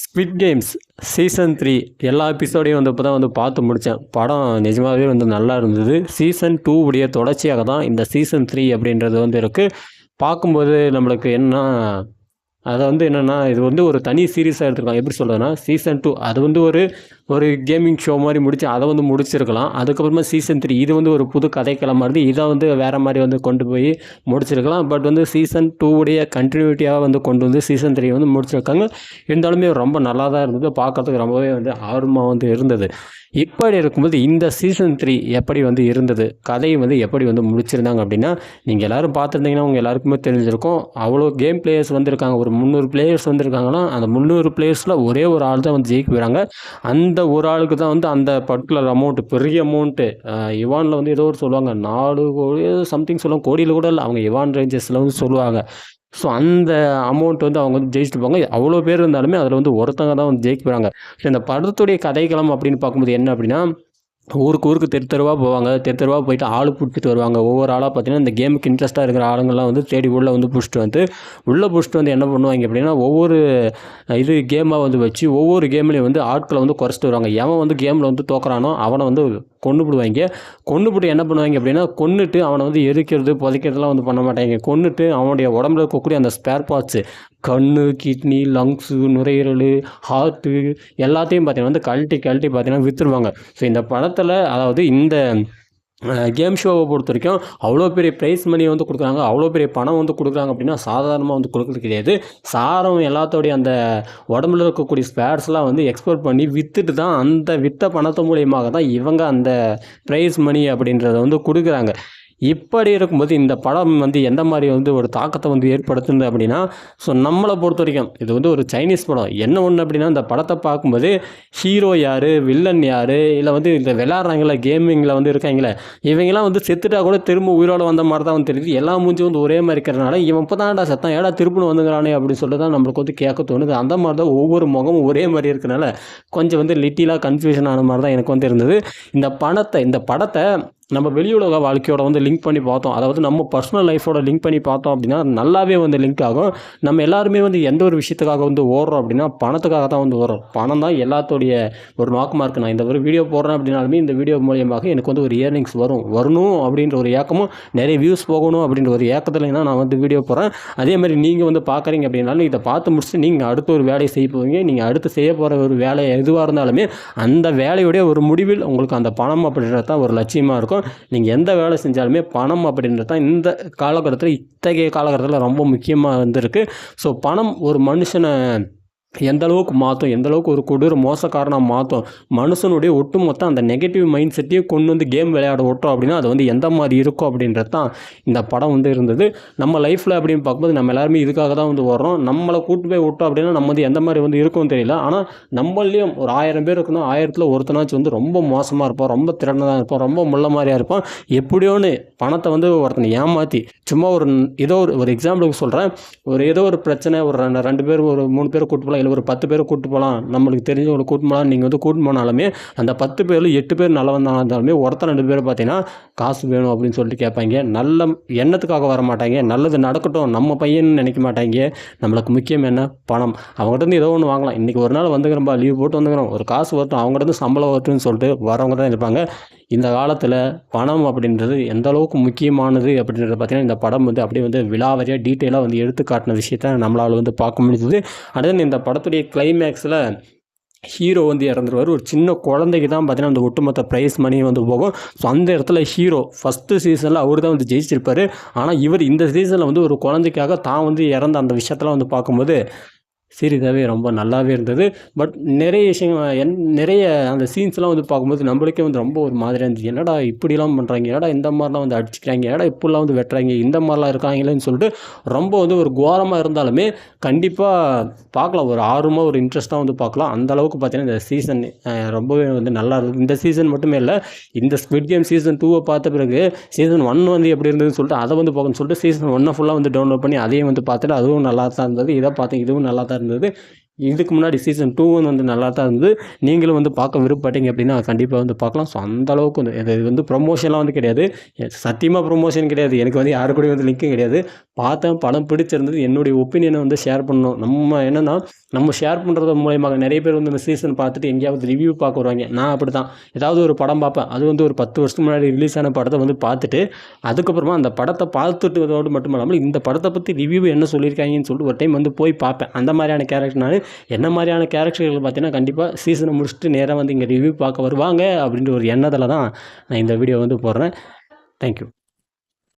Squid games season three எல்லா எபிசோடையும் வந்து இப்போ தான் வந்து பார்த்து முடித்தேன் படம் நிஜமாகவே வந்து நல்லா இருந்தது. சீசன் டூ உடைய தொடர்ச்சியாக தான் இந்த சீசன் த்ரீ அப்படின்றது வந்து இருக்குது பார்க்கும்போது நம்மளுக்கு என்ன அதை வந்து என்னென்னா இது வந்து ஒரு தனி சீரீஸாக எடுத்துருக்கலாம் எப்படி சொல்கிறதுனா சீசன் டூ அது வந்து ஒரு ஒரு கேமிங் ஷோ மாதிரி முடிச்சு அதை வந்து முடிச்சிருக்கலாம். அதுக்கப்புறமா சீசன் த்ரீ இது வந்து ஒரு புது கதைக்களம் மாதிரி இதை வந்து வேறு மாதிரி வந்து கொண்டு போய் முடிச்சிருக்கலாம். பட் வந்து சீசன் டூவுடைய கண்டினியூட்டியாக வந்து கொண்டு வந்து சீசன் த்ரீ வந்து முடிச்சிருக்காங்க. இருந்தாலுமே ரொம்ப நல்லா தான் இருந்தது. பார்க்கறதுக்கு ரொம்பவே வந்து ஆர்வமாக வந்து இருந்தது. இப்படி இருக்கும்போது இந்த சீசன் த்ரீ எப்படி வந்து இருந்தது? கதையை வந்து எப்படி வந்து முடிச்சிருந்தாங்க அப்படின்னா நீங்கள் எல்லோரும் பார்த்துருந்தீங்கன்னா உங்கள் எல்லாருக்குமே தெரிஞ்சிருக்கும். அவ்வளோ கேம் பிளேயர்ஸ் வந்திருக்காங்க. ஒரு முந்நூறு பிளேயர்ஸ் வந்திருக்காங்கன்னா அந்த முந்நூறு பிளேயர்ஸில் ஒரே ஒரு ஆள் தான் வந்து ஜெயிக்க போகிறாங்க அந்த ஒரு ஆளுக்கு தான் வந்து அந்த பர்டிகுலர் அமௌண்ட்டு பெரிய அமௌண்ட்டு இவானில் வந்து ஏதோ ஒரு சொல்லுவாங்க. நாலு கோடி சம்திங் சொல்லுவாங்க. கோடியில் கூட இல்லை. அவங்க இவான் ரேஞ்சஸில் வந்து சொல்லுவாங்க. ஸோ அந்த அமௌண்ட் வந்து அவங்க வந்து ஜெயிச்சுட்டு போவாங்க. அவ்வளோ பேர் இருந்தாலுமே அதில் வந்து ஒருத்தங்க தான் வந்து ஜெயிக்க போகிறாங்க ஸோ இந்த படத்துடைய கதைக்களம் அப்படின்னு பார்க்கும்போது என்ன அப்படின்னா ஊருக்கு ஊருக்கு தெரு தெருவாக போவாங்க. தெரு தெருவாக போயிட்டு ஆள் பிடிச்சிட்டு வருவாங்க. ஒவ்வொரு ஆளாக பார்த்தீங்கன்னா இந்த கேமுக்கு இன்ட்ரெஸ்ட்டாக இருக்கிற ஆளுங்கள்லாம் வந்து தேடி உள்ளே வந்து பிடிச்சிட்டு வந்து உள்ளே பிடிச்சிட்டு வந்து என்ன பண்ணுவாங்க அப்படின்னா ஒவ்வொரு இது கேமாக வந்து வச்சு ஒவ்வொரு கேம்லேயும் வந்து ஆட்களை வந்து குறைச்சிட்டு வருவாங்க. எவன் வந்து கேமில் வந்து தோக்குறானோ அவனை வந்து கொண்டு போடுவாங்க. கொண்டு போட்டு என்ன பண்ணுவாங்க அப்படின்னா கொன்னுட்டு அவனை வந்து எரிக்கிறது புதைக்கிறதுலாம் வந்து பண்ண மாட்டாங்க. கொன்னுட்டு அவனுடைய உடம்புல இருக்கக்கூடிய அந்த ஸ்பேர் பார்ட்ஸு கண் கிட்னி லங்ஸு நுரையீரல் ஹார்ட்டு எல்லாத்தையும் பார்த்தீங்கன்னா வந்து கழட்டி கழட்டி பார்த்தீங்கன்னா விற்றுருவாங்க ஸோ இந்த படத்தில் அதாவது இந்த கேம் ஷோவை பொறுத்த வரைக்கும் அவ்வளோ பெரிய ப்ரைஸ் மணி வந்து கொடுக்குறாங்க. அவ்வளோ பெரிய பணம் வந்து கொடுக்குறாங்க அப்படின்னா சாதாரணமாக வந்து கொடுக்குறது கிடையாது. சாரம் எல்லாத்தோடைய அந்த உடம்புல இருக்கக்கூடிய ஸ்பேர்ஸ்லாம் வந்து எக்ஸ்போர்ட் பண்ணி விற்றுட்டு தான் அந்த விற்ற பணத்து மூலியமாக தான் இவங்க அந்த ப்ரைஸ் மணி அப்படின்றத வந்து கொடுக்குறாங்க. இப்படி இருக்கும்போது இந்த படம் வந்து எந்த மாதிரி வந்து ஒரு தாக்கத்தை வந்து ஏற்படுத்துது அப்படின்னா ஸோ நம்மளை பொறுத்த வரைக்கும் இது வந்து ஒரு சைனீஸ் படம். என்ன ஒன்று அப்படின்னா இந்த படத்தை பார்க்கும்போது ஹீரோ யார் வில்லன் யார் இல்லை வந்து இந்த விளாட்றாங்களே கேமிங்கில் வந்து இருக்காங்களே இவங்கெல்லாம் வந்து செத்துட்டா கூட திரும்ப உயிரோடு வந்த மாதிரி தான் வந்து தெரியுது. எல்லா மூஞ்சும் வந்து ஒரே மாதிரி இருக்கிறனால இவன் இப்போ தான்டா சத்தம் ஏடா திருப்பணும் வந்துங்கிறானே அப்படின்னு சொல்லிட்டு தான் நம்மளுக்கு வந்து கேட்க தோணுது. அந்த மாதிரி தான் ஒவ்வொரு முகமும் ஒரே மாதிரி இருக்கிறனால கொஞ்சம் வந்து லிட்டிலாக கன்ஃபியூஷன் ஆன மாதிரி தான் எனக்கு வந்து இருந்தது. இந்த பணத்தை இந்த படத்தை நம்ம வெளியுலக வாழ்க்கையோட வந்து லிங்க் பண்ணி பார்த்தோம். அதாவது நம்ம பர்சனல் லைஃபோட லிங்க் பண்ணி பார்த்தோம் அப்படின்னா நல்லாவே வந்து லிங்க் ஆகும். நம்ம எல்லாருமே வந்து எந்த ஒரு விஷயத்துக்காக வந்து ஓடுறோம் அப்படின்னா பணத்துக்காக தான் வந்து ஓடுறோம். பணம் தான் எல்லாத்தோடைய ஒரு நோக்கமாக இருக்குது நான் இந்த ஒரு வீடியோ போடுறேன் அப்படின்னாலுமே இந்த வீடியோ மூலியமாக எனக்கு வந்து ஒரு இயர்னிங்ஸ் வரும். வரணும் அப்படின்ற ஒரு ஏக்கமும் நிறைய வியூஸ் போகணும் அப்படின்ற ஒரு ஏக்கத்தில் தான் நான் வந்து வீடியோ போடுறேன். அதே மாதிரி நீங்கள் வந்து பார்க்குறீங்க அப்படின்னாலும் இதை பார்த்து முடிச்சுட்டு நீங்கள் அடுத்த ஒரு வேலையை செய்ய போவீங்க. நீங்கள் அடுத்து செய்ய போகிற ஒரு வேலை எதுவாக இருந்தாலுமே அந்த வேலையுடைய ஒரு முடிவில் உங்களுக்கு அந்த பணம் அப்படின்றது தான் ஒரு லட்சியமாக இருக்கும். நீங்கள் எந்த வேலை செஞ்சாலுமே பணம் அப்படின்றது தான் இந்த காலகட்டத்தில் இத்தகைய காலகட்டத்தில் ரொம்ப முக்கியமாக வந்திருக்கு. ஸோ பணம் ஒரு மனுஷனை எந்த அளவுக்கு மாற்றும் எந்த அளவுக்கு ஒரு கொடூர மோசக்காரனாக மாற்றும் மனுஷனுடைய ஒட்டுமொத்த அந்த நெகட்டிவ் மைண்ட் செட்டையும் கொண்டு வந்து கேம் விளையாட விட்டோம் அப்படின்னா அது வந்து எந்த மாதிரி இருக்கும் அப்படின்றது தான் இந்த படம் வந்து இருந்தது. நம்ம லைஃப்பில் அப்படின்னு பார்க்கும்போது நம்ம எல்லாருமே இதுக்காக தான் வந்து வர்றோம் நம்மளை கூட்டு போய் விட்டோம் அப்படின்னா நம்ம வந்து எந்த மாதிரி வந்து இருக்கும்னு தெரியல. ஆனால் நம்மளையும் ஒரு ஆயிரம் பேர் இருக்கணும். ஆயிரத்தில் ஒருத்தனாச்சும் வந்து ரொம்ப மோசமாக இருப்போம் ரொம்ப திறனதாக இருப்போம் ரொம்ப முள்ள மாதிரியாக இருப்போம் எப்படியோன்னு பணத்தை வந்து ஒருத்தனை ஏமாற்றி சும்மா ஒரு ஏதோ ஒரு ஒரு எக்ஸாம்பிளுக்கு சொல்கிறேன் ஒரு ஏதோ ஒரு பிரச்சனை ஒரு ரெண்டு ரெண்டு பேர் ஒரு மூணு பேர் கூட்டு போகலாம் இல்லை ஒரு பத்து பேர் கூப்பிட்டு போகலாம் நம்மளுக்கு தெரிஞ்சவங்களை கூட்டு போகலாம் நீங்கள் வந்து கூட்டு போனாலுமே அந்த பத்து பேரில் எட்டு பேர் நல்லவந்தாலும் இருந்தாலுமே ஒருத்தர் ரெண்டு பேர் பார்த்தீங்கன்னா காசு வேணும் அப்படின்னு சொல்லிட்டு கேட்பாங்க. நல்ல எண்ணத்துக்காக வர மாட்டாங்க. நல்லது நடக்கட்டும். நம்ம பையன் நினைக்க மாட்டாங்க. நம்மளுக்கு முக்கியம் என்ன? பணம். அவங்ககிட்ட இருந்து ஏதோ ஒன்று வாங்கலாம். இன்றைக்கி ஒரு நாள் வந்துக்கிறோம்பா லீவ் போட்டு வந்துக்கிறோம். ஒரு காசு வரட்டும். அவங்ககிட்ட இருந்து சம்பளம் வரட்டும்னு சொல்லிட்டு வரவங்க தான் இருப்பாங்க. இந்த காலத்தில் பணம் அப்படின்றது எந்த அளவுக்கு முக்கியமானது அப்படின்றத பார்த்தீங்கன்னா இந்த படம் வந்து அப்படியே வந்து விழாவரியாக டீட்டெயிலாக வந்து எடுத்து காட்டின விஷயத்த நம்மளால் வந்து பார்க்க முடிஞ்சது. அடுத்து இந்த படத்துடைய கிளைமேக்ஸில் ஹீரோ வந்து இறந்துருவார். ஒரு சின்ன குழந்தைக்கு தான் பார்த்தீங்கன்னா அந்த ஒட்டுமொத்த ப்ரைஸ் மணி வந்து போகும். ஸோ அந்த இடத்துல ஹீரோ ஃபஸ்ட்டு சீசனில் அவர் தான் வந்து ஜெயிச்சிருப்பார். ஆனால் இவர் இந்த சீசனில் வந்து ஒரு குழந்தைக்காக தான் வந்து இறந்த அந்த விஷயத்தெல்லாம் வந்து பார்க்கும்போது சீரியஸாகவே ரொம்ப நல்லாவே இருந்தது. பட் நிறைய விஷயங்கள் என் நிறைய அந்த சீன்ஸ்லாம் வந்து பார்க்கும்போது நம்மளுக்கே வந்து ரொம்ப ஒரு மாதிரியாக இருந்துச்சு என்னடா இப்படிலாம் பண்ணுறாங்க என்னடா இந்த மாதிரிலாம் வந்து அடிச்சுக்கிறாங்க? என்னடா இப்படிலாம் வந்து வெட்டுறாங்க? இந்த மாதிரிலாம் இருக்காங்களேன்னு சொல்லிட்டு ரொம்ப வந்து ஒரு கோரமாக இருந்தாலுமே கண்டிப்பாக பார்க்கலாம். ஒரு ஆர்வமாக ஒரு இன்ட்ரெஸ்ட்டாக வந்து பார்க்கலாம். அந்த அளவுக்கு பார்த்தீங்கன்னா இந்த சீசன் ரொம்பவே வந்து நல்லா இருக்கும் இந்த சீசன் மட்டுமே இல்லை இந்த ஸ்குவிட் கேம் சீசன் டூவை பார்த்த பிறகு சீசன் ஒன் வந்து எப்படி இருந்ததுன்னு சொல்லிட்டு அதை வந்து பார்க்கணும்னு சொல்லிட்டு சீசன் ஒன்னை ஃபுல்லாக வந்து டவுன்லோட் பண்ணி அதையும் வந்து பார்த்துட்டு அதுவும் நல்லா தான் இருந்தது. இதை பார்த்து இதுவும் நல்லா தான் இருந்தது. இதுக்கு முன்னாடி சீசன் டூ வந்து நல்லா தான் இருந்தது. நீங்களும் வந்து பார்க்க விருப்பப்பட்டீங்க அப்படின்னா கண்டிப்பாக வந்து பார்க்கலாம். ஸோ அந்த அளவுக்கு வந்து இது வந்து ப்ரொமோஷன்லாம் வந்து கிடையாது. சத்தியமாக ப்ரொமோஷன் கிடையாது. எனக்கு வந்து யாரு கூடயும் வந்து லிங்க்கும் கிடையாது. பார்த்தேன் படம் பிடிச்சிருந்தது. என்னுடைய ஒப்பீனியனை வந்து ஷேர் பண்ணணும். நம்ம என்னென்னா நம்ம ஷேர் பண்ணுறது மூலயமாக நிறைய பேர் வந்து இந்த சீசன் பார்த்துட்டு எங்கேயாவது ரிவ்யூ பார்க்க வருவாங்க. நான் அப்படி தான் ஏதாவது ஒரு படம் பார்ப்பேன். அது வந்து ஒரு பத்து வருஷத்துக்கு முன்னாடி ரிலீஸ் ஆன படத்தை வந்து பார்த்துட்டு அதுக்கப்புறமா அந்த படத்தை பார்த்துட்டதோடு மட்டும் இல்லாமல் இந்த படத்தை பற்றி ரிவ்யூ என்ன சொல்லியிருக்காங்கன்னு சொல்லிட்டு ஒரு டைம் வந்து போய் பார்ப்பேன். அந்த மாதிரியான கேரக்டர் நான். என்ன மாதிரியான கேரக்டர்கள் பார்த்தீங்கன்னா கண்டிப்பாக சீசனை முடிச்சுட்டு நேராக வந்து இங்கே ரிவ்யூ பார்க்க வருவாங்க அப்படின்ற ஒரு எண்ணத்தில் தான் நான் இந்த வீடியோ வந்து போடுறேன். தேங்க்யூ